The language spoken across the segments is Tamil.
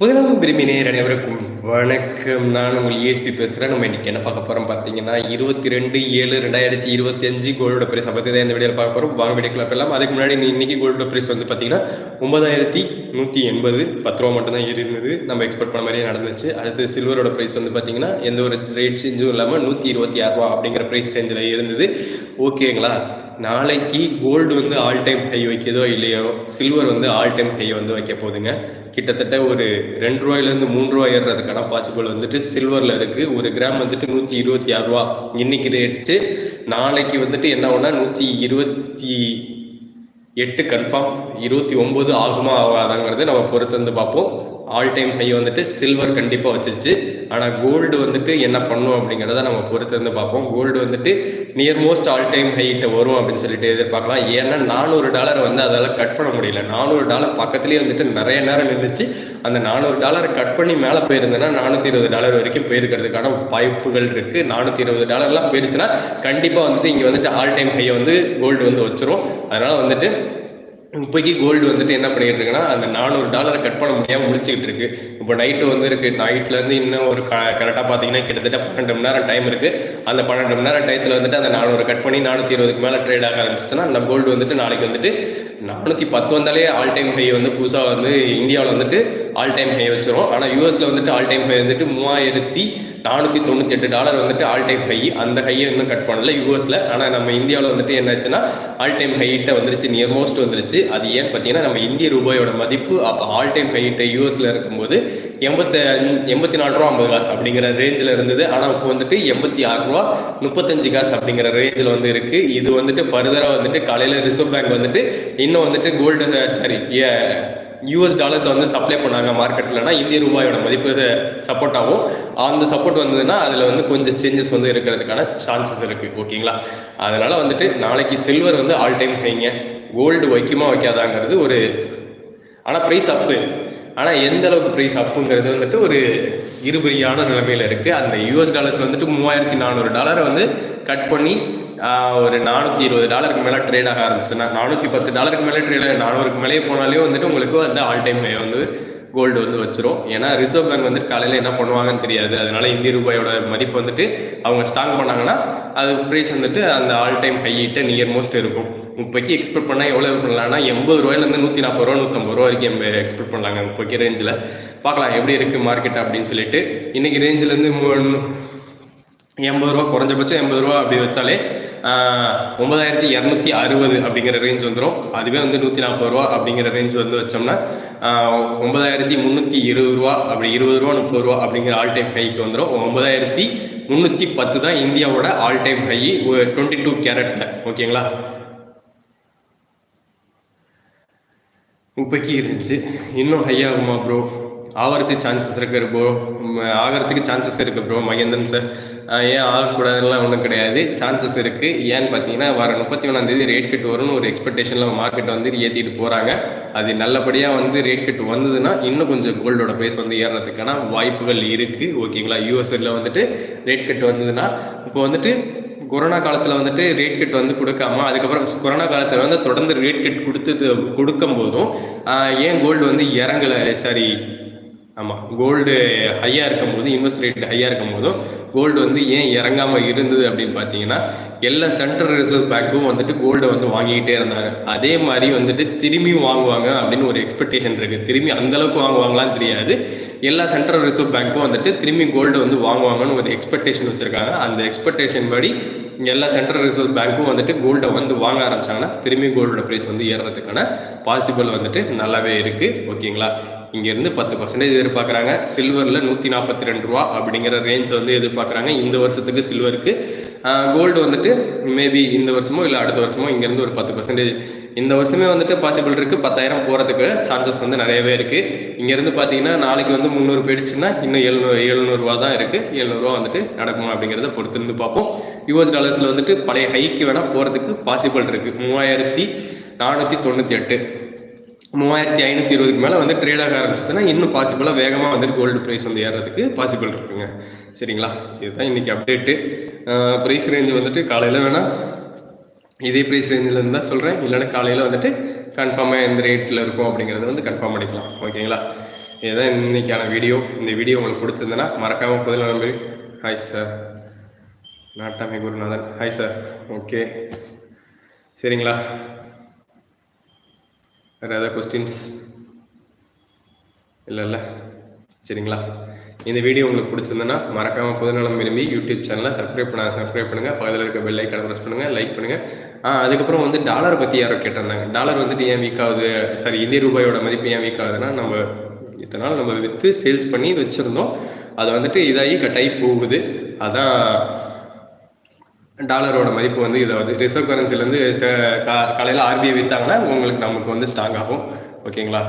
புதினம் விரும்பி அனைவருக்கும். வணக்கம். நான் உங்கள் ஏஎஸ்பி பேசுகிறேன் நம்ம இன்றைக்கி என்ன பார்க்க போகிறோம் பார்த்தீங்கன்னா இருபத்தி ரெண்டு ஏழு ரெண்டாயிரத்தி இருபத்தி அஞ்சு கோல்டோட பிரைஸ் பற்றி தான் இந்த வீடியோவில் பார்க்க போகிறோம் வாங்க வீடியோக்குள்ள போயிடலாம். அதுக்கு முன்னாடி இன்றைக்கி கோல்டு கோல்டோட பிரைஸ் வந்து பார்த்தீங்கன்னா ஒன்பதாயிரத்தி நூற்றி எண்பது பத்து ரூபா மட்டும்தான் இருந்தது. நம்ம எக்ஸ்பெக்ட் பண்ண மாதிரியே நடந்துச்சு. அடுத்து சில்வரோட பிரைஸ் வந்து பார்த்தீங்கன்னா எந்த ஒரு ரேட் சேஞ்சும் இல்லாமல் நூற்றி இருபத்தி ஆறு ரூபா அப்படிங்கிற ப்ரைஸ் ரேஞ்சில் இருந்தது. ஓகேங்களா நாளைக்கு கோல்டு வந்து ஆல் டைம் ஹை வைக்கிறதோ இல்லையோ சில்வர் வந்து ஆல் டைம் ஹை வந்து வைக்க போகுதுங்க. கிட்டத்தட்ட ஒரு ரெண்டு ரூபாயிலேருந்து மூணு ரூபா ஏறுறதுக்கான பாசிபிள் வந்துட்டு சில்வரில் இருக்குது ஒரு கிராம் வந்துட்டு நூற்றி இருபத்தி ஆறு ரூபா. இன்னைக்கு ரேட்டு நாளைக்கு வந்துட்டு என்ன ஆகும்னா நூற்றி இருபத்தி எட்டு கன்ஃபார்ம் இருபத்தி ஒம்பது ஆகுமா ஆகாதாங்கிறது நம்ம பொறுத்து வந்து பார்ப்போம். ஆல் டைம் ஹை வந்துட்டு சில்வர் கண்டிப்பாக வச்சிருச்சு. ஆனால் கோல்டு வந்துட்டு என்ன பண்ணும் அப்படிங்கிறத நம்ம பொறுத்திருந்து பார்ப்போம். கோல்டு வந்துட்டு நியர் மோஸ்ட் ஆல் டைம் ஹைட்ட வரும் அப்படின்னு சொல்லிட்டு எதிர்பார்க்கலாம். ஏன்னா நானூறு டாலர் வந்து அதால் கட் பண்ண முடியல. நானூறு டாலர் பக்கத்துலேயே வந்துட்டு நிறைய நேரம் இருந்துச்சு அந்த நானூறு டாலரை கட் பண்ணி மேலே போயிருந்தேன்னா நானூற்றி இருபது டாலர் வரைக்கும் போயிருக்கிறதுக்கான வாய்ப்புகள் இருக்குது நானூற்றி இருபது டாலர்லாம் போயிருச்சுன்னா கண்டிப்பாக வந்துட்டு இங்கே வந்துட்டு ஆல் டைம் ஹையை வந்து கோல்டு வந்து வச்சிரும். அதனால் வந்துட்டு இப்போக்கி கோல்டு வந்துட்டு என்ன பண்ணிட்டு இருக்குன்னா அந்த நானூறு டாலரை கட் பண்ண முடியாமல் முடிச்சுக்கிட்டு இருக்கு இப்போ நைட்டு வந்து இருக்கு நைட்லேருந்து இன்னும் ஒரு க கரெக்டாக பார்த்தீங்கன்னா கிட்டத்தட்ட பன்னெண்டு மணி நேரம் டைம் இருக்கு. அந்த பன்னெண்டு மணி நேரம் டயத்தில் வந்துட்டு அந்த நானூறு கட் பண்ணி நானூற்றி இருபதுக்கு மேலே ட்ரேட் ஆக ஆரம்பிச்சுன்னா அந்த கோல்டு வந்துட்டு நாளைக்கு வந்துட்டு நானூற்றி பத்து வந்தாலே ஆல் டைம் ஹை வந்து புதுசாக வந்து இந்தியாவில் வந்துட்டு ஆல் டைம் ஹை வச்சிரும் ஆனால் யூஎஸில் வந்துட்டு ஆல் டைம் ஹை வந்துட்டு மூவாயிரத்தி நானூற்றி தொண்ணூற்றி எட்டு டாலர் வந்துட்டு ஆல் டைம் ஹை அந்த ஹையை இன்னும் கட் பண்ணல யூஎஸில் ஆனால் நம்ம இந்தியாவில் வந்துட்டு என்னாச்சுன்னா ஆல் டைம் ஹைட்டை வந்துருச்சு நியர் மோஸ்ட் வந்துருச்சு. அது ஏன் பார்த்தீங்கன்னா நம்ம இந்திய ரூபாயோட மதிப்பு அப்போ ஆல் டைம் ஹைட்டை யூஎஸில் இருக்கும்போது எண்பத்தி எண்பத்தி நாலு ரூபா ஐம்பது காசு அப்படிங்கிற ரேஞ்சில் இருந்தது. ஆனால் இப்போ வந்துட்டு எண்பத்தி ஆறு ரூபா முப்பத்தஞ்சு காசு அப்படிங்கிற ரேஞ்சில் வந்து இருக்குது இது வந்துட்டு ஃபர்தராக வந்துட்டு காலையில் ரிசர்வ் பேங்க் வந்துட்டு இன்னும் இன்னும் வந்துட்டு கோல்டு சாரி யூஎஸ் டாலர்ஸ் வந்து சப்ளை பண்ணாங்க மார்க்கெட்லனா இந்திய ரூபாயோட மதிப்பு சப்போர்ட் ஆகும். அந்த சப்போர்ட் வந்ததுன்னா அதில் வந்து கொஞ்சம் சேஞ்சஸ் வந்து இருக்கிறதுக்கான சான்சஸ் இருக்குது ஓகேங்களா அதனால் வந்துட்டு நாளைக்கு சில்வர் வந்து ஆல் டைம் வைங்க கோல்டு வைக்குமா வைக்காதாங்கிறது ஒரு ஆனால் ப்ரைஸ் அப்பு ஆனால் எந்த அளவுக்கு ப்ரைஸ் அப்புங்கிறது வந்துட்டு ஒரு இருபரியான நிலைமையில் இருக்குது அந்த யூஎஸ் டாலர்ஸ் வந்துட்டு மூவாயிரத்தி நானூறு டாலரை வந்து கட் பண்ணி ஒரு நானூற்றி இருபது டாலருக்கு மேலே ட்ரேட் ஆக ஆரம்பிச்சுன்னா நானூற்றி பத்து டாலருக்கு மேலே ட்ரேட் நானூறுக்கு மேலே போனாலே வந்துட்டு உங்களுக்கு வந்து ஆல் டைம் வந்து கோல்டு வந்து வச்சிரும். ஏன்னா ரிசர்வ் பேங்க் வந்துட்டு காலையில் என்ன பண்ணுவாங்கன்னு தெரியாது. அதனால இந்திய ரூபாயோட மதிப்பு வந்துட்டு அவங்க ஸ்ட்ராங் பண்ணாங்கன்னா அது ப்ரைஸ் வந்துட்டு அந்த ஆல் டைம் ஹையிட்ட நியர் மோஸ்ட் இருக்கும். இப்போக்கி எக்ஸ்பெக்ட் பண்ணால் எவ்வளோ பண்ணலாம்னா எண்பது ரூபாயிலேருந்து நூற்றி நாற்பது ரூபா நூற்றம்பது ரூபா வரைக்கும் எக்ஸ்பெக்ட் பண்ணலாங்க இப்போக்கி ரேஞ்சில் பார்க்கலாம் எப்படி இருக்குது மார்க்கெட் அப்படின்னு சொல்லிட்டு. இன்றைக்கி ரேஞ்சிலேருந்து எண்பது ரூபா குறைஞ்சபட்சம் எண்பது ரூபா அப்படி வச்சாலே ஒன்பதாயிரத்தி இரநூத்தி அறுபது அப்படிங்கிற ரேஞ்ச் வந்துடும் அதுவே வந்து நூற்றி நாற்பது ரூபா அப்படிங்கிற ரேஞ்ச் வந்து வச்சோம்னா ஒன்பதாயிரத்தி முந்நூற்றி இருபது ரூபா அப்படி இருபது ரூபா முப்பது ரூபா அப்படிங்கிற ஆல் டைம் ஹைக்கு வந்துடும் ஒன்பதாயிரத்தி முந்நூற்றி பத்து தான் இந்தியாவோட all time high twenty two கேரட்டில் ஓகேங்களா இப்போக்கி இருந்துச்சு. இன்னும் ஹை ஆகுமா ப்ரோ ஆகிறதுக்கு சான்சஸ் இருக்கு ப்ரோ ஆகிறதுக்கு சான்சஸ் இருக்கு ப்ரோ மகேந்திரன் சார் ஏன் ஆகக்கூடாதுலாம் ஒன்றும் கிடையாது. சான்சஸ் இருக்குது ஏன்னு பார்த்தீங்கன்னா வர முப்பத்தி ஒன்றாந்தேதி ரேட் கட் வரும்னு ஒரு எக்ஸ்பெக்டேஷனில் மார்க்கெட் வந்து ஏற்றிட்டு போகிறாங்க அது நல்லபடியாக வந்து ரேட் கட் வந்ததுன்னா இன்னும் கொஞ்சம் கோல்டோட ப்ரைஸ் வந்து ஏறுறதுக்கான வாய்ப்புகள் இருக்குது ஓகேங்களா யூஎஸ்எல்ல வந்துட்டு ரேட் கட் வந்ததுன்னா இப்போ வந்துட்டு கொரோனா காலத்தில் வந்துட்டு ரேட் கட் வந்து கொடுக்காம அதுக்கப்புறம் கொரோனா காலத்தில் வந்து தொடர்ந்து ரேட் கட் கொடுத்தது கொடுக்கும் போதும் ஏன் கோல்டு வந்து இறங்கலை? சாரி ஆமாம் கோல்டு ஹையாக இருக்கும்போது இன்வெஸ்ட் ரேட் ஹையாக இருக்கும் போதும் கோல்டு வந்து ஏன் இறங்காமல் இருந்தது அப்படின்னு பார்த்தீங்கன்னா எல்லா சென்ட்ரல் ரிசர்வ் பேங்க்கும் வந்துட்டு கோல்டை வந்து வாங்கிக்கிட்டே இருந்தாங்க. அதே மாதிரி வந்துட்டு திரும்பியும் வாங்குவாங்க அப்படின்னு ஒரு எக்ஸ்பெக்டேஷன் இருக்குது திரும்பி அந்த அளவுக்கு வாங்குவாங்களான்னு தெரியாது. எல்லா சென்ட்ரல் ரிசர்வ் பேங்க்கும் வந்துட்டு திரும்பி கோல்டு வந்து வாங்குவாங்கன்னு ஒரு எக்ஸ்பெக்டேஷன் வச்சுருக்காங்க. அந்த எக்ஸ்பெக்டேஷன் படி எல்லா சென்ட்ரல் ரிசர்வ் பேங்க்கும் வந்துட்டு கோல்டை வந்து வாங்க ஆரம்பிச்சாங்கன்னா திரும்பி கோல்டோட ப்ரைஸ் வந்து ஏறுறதுக்கான பாசிபிள் வந்துட்டு நல்லாவே இருக்குது ஓகேங்களா இங்கேருந்து பத்து பர்சன்டேஜ் எதிர்பார்க்குறாங்க. சில்வரில் நூற்றி நாற்பத்தி ரெண்டு ரூபா அப்படிங்கிற ரேஞ்ச் வந்து எதிர்பார்க்குறாங்க. இந்த வருஷத்துக்கு சில்வருக்கு கோல்டு வந்துட்டு மேபி இந்த வருஷமோ இல்லை அடுத்த வருஷமோ இங்கேருந்து ஒரு பத்து பர்சன்டேஜ் இந்த வருஷமே வந்துட்டு பாசிபிள் இருக்குது பத்தாயிரம் போகிறதுக்கு சான்சஸ் வந்து நிறையவே இருக்குது இங்கேருந்து பார்த்தீங்கன்னா நாளைக்கு வந்து முந்நூறு போயிடுச்சுன்னா இன்னும் எழுநூறு எழுநூறுவா தான் இருக்குது எழுநூறுவா வந்துட்டு நடக்குமா அப்படிங்கிறத பொறுத்து இருந்து பார்ப்போம் யூஎஸ் டாலர்ஸில் வந்துட்டு பழைய ஹைக்கு வேணால் போகிறதுக்கு பாசிபிள் இருக்குது மூவாயிரத்தி நானூற்றி தொண்ணூற்றி எட்டு. மூவாயிரத்தி ஐநூற்றி இருபதுக்கு மேலே வந்து ட்ரேட் ஆக ஆரம்பிச்சிச்சுன்னா இன்னும் பாசிபிளாக வேகமாக வந்துட்டு கோல்டு ப்ரைஸ் வந்து ஏறுறதுக்கு பாசிபிள் இருக்குங்க. சரிங்களா? இதுதான் இன்றைக்கி அப்டேட்டு ப்ரைஸ் ரேஞ்ச் வந்துட்டு காலையில் வேணால் இதே ப்ரைஸ் ரேஞ்சில் இருந்தால் சொல்கிறேன் இல்லைன்னா காலையில் வந்துட்டு கன்ஃபார்மாக எந்த ரேட்டில் இருக்கும் அப்படிங்கிறத வந்து கன்ஃபார்ம் பண்ணிக்கலாம். ஓகேங்களா? இதுதான் இன்னைக்கான வீடியோ இந்த வீடியோ உங்களுக்கு பிடிச்சிருந்ததுன்னா மறக்காமல் புதில் நம்பி. Hi sir Nattamai Gurunathan. Hi sir okay சரிங்களா? வேறு ஏதாவது கொஸ்டின்ஸ் இல்லை இல்லை. சரிங்களா? இந்த வீடியோ உங்களுக்கு பிடிச்சிருந்தனா மறக்காமல் பொதுநலம் விரும்பி யூடியூப் சேனலை சப்ஸ்கிரைப் பண்ண சப்ஸ்கிரைப் பண்ணுங்கள் பக்கத்தில் இருக்க பெல் ஐக்கான ப்ரெஸ் பண்ணுங்கள் லைக் பண்ணுங்கள் ஆ அதுக்கப்புறம் வந்து டாலரை பற்றி யாரோ கேட்டிருந்தாங்க. டாலர் வந்துட்டு ஏன் வீக் ஆகுது? சாரி இந்திய ரூபாயோட மதிப்பு ஏன் வீக் ஆகுதுன்னா நம்ம இத்தனை நாள் நம்ம விற்று சேல்ஸ் பண்ணி வச்சுருந்தோம். அது வந்துட்டு இதாகி கட்டாகி போகுது. அதான் டாலரோட மதிப்பு வந்து இதாவது ரிசர்வ் கரன்சிலேருந்து காலையில் ஆர்பிஐ விற்றாங்கன்னா உங்களுக்கு நமக்கு வந்து ஸ்ட்ராங் ஆகும். ஓகேங்களா?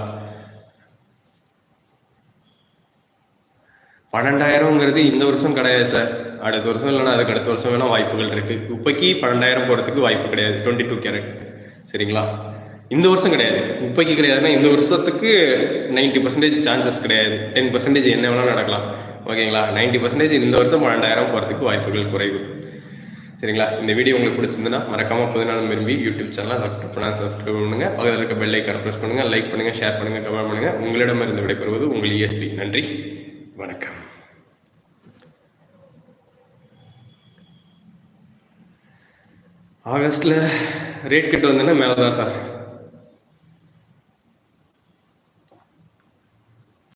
பன்னெண்டாயிரங்கிறது இந்த வருஷம் கிடையாது சார் அடுத்த வருஷம் இல்லைன்னா அதுக்கு அடுத்த வருஷம் வேணால் வாய்ப்புகள் இருக்குது இப்போக்கி பன்னெண்டாயிரம் போகிறதுக்கு வாய்ப்பு கிடையாது. டுவெண்ட்டி டூ கேரட் சரிங்களா? இந்த வருஷம் கிடையாது. இப்போக்கி கிடையாதுன்னா இந்த வருஷத்துக்கு நைன்ட்டி பர்சன்டேஜ் சான்சஸ் கிடையாது. டென் பர்சன்டேஜ் என்ன வேணாலும் நடக்கலாம். ஓகேங்களா? நைன்ட்டி பர்சன்டேஜ் இந்த வருஷம் பன்னெண்டாயிரம் போகிறதுக்கு வாய்ப்புகள் குறைவு. சரிங்களா? இந்த வீடியோ உங்களுக்கு பிடிச்சிருந்துன்னா மறக்காம பதினாலும் விரும்பி யூடியூப் சேனலாக சப்ஸ்கிரைப் பண்ணால் சப்ஸ்கிரைப் பண்ணுங்க. பக்கத்தில் இருக்க பெல் ஐக்கான ப்ரெஸ் பண்ணுங்கள் லைக் பண்ணுங்க ஷேர் பண்ணுங்க கமெண்ட் பண்ணுங்கள் உங்களிடமிருந்து விடைபெறுவது உங்கள் இஎஸ்பி நன்றி. வணக்கம். ஆகஸ்ட்டில் ரேட் கட் வந்தோன்னா மேலே தான் சார்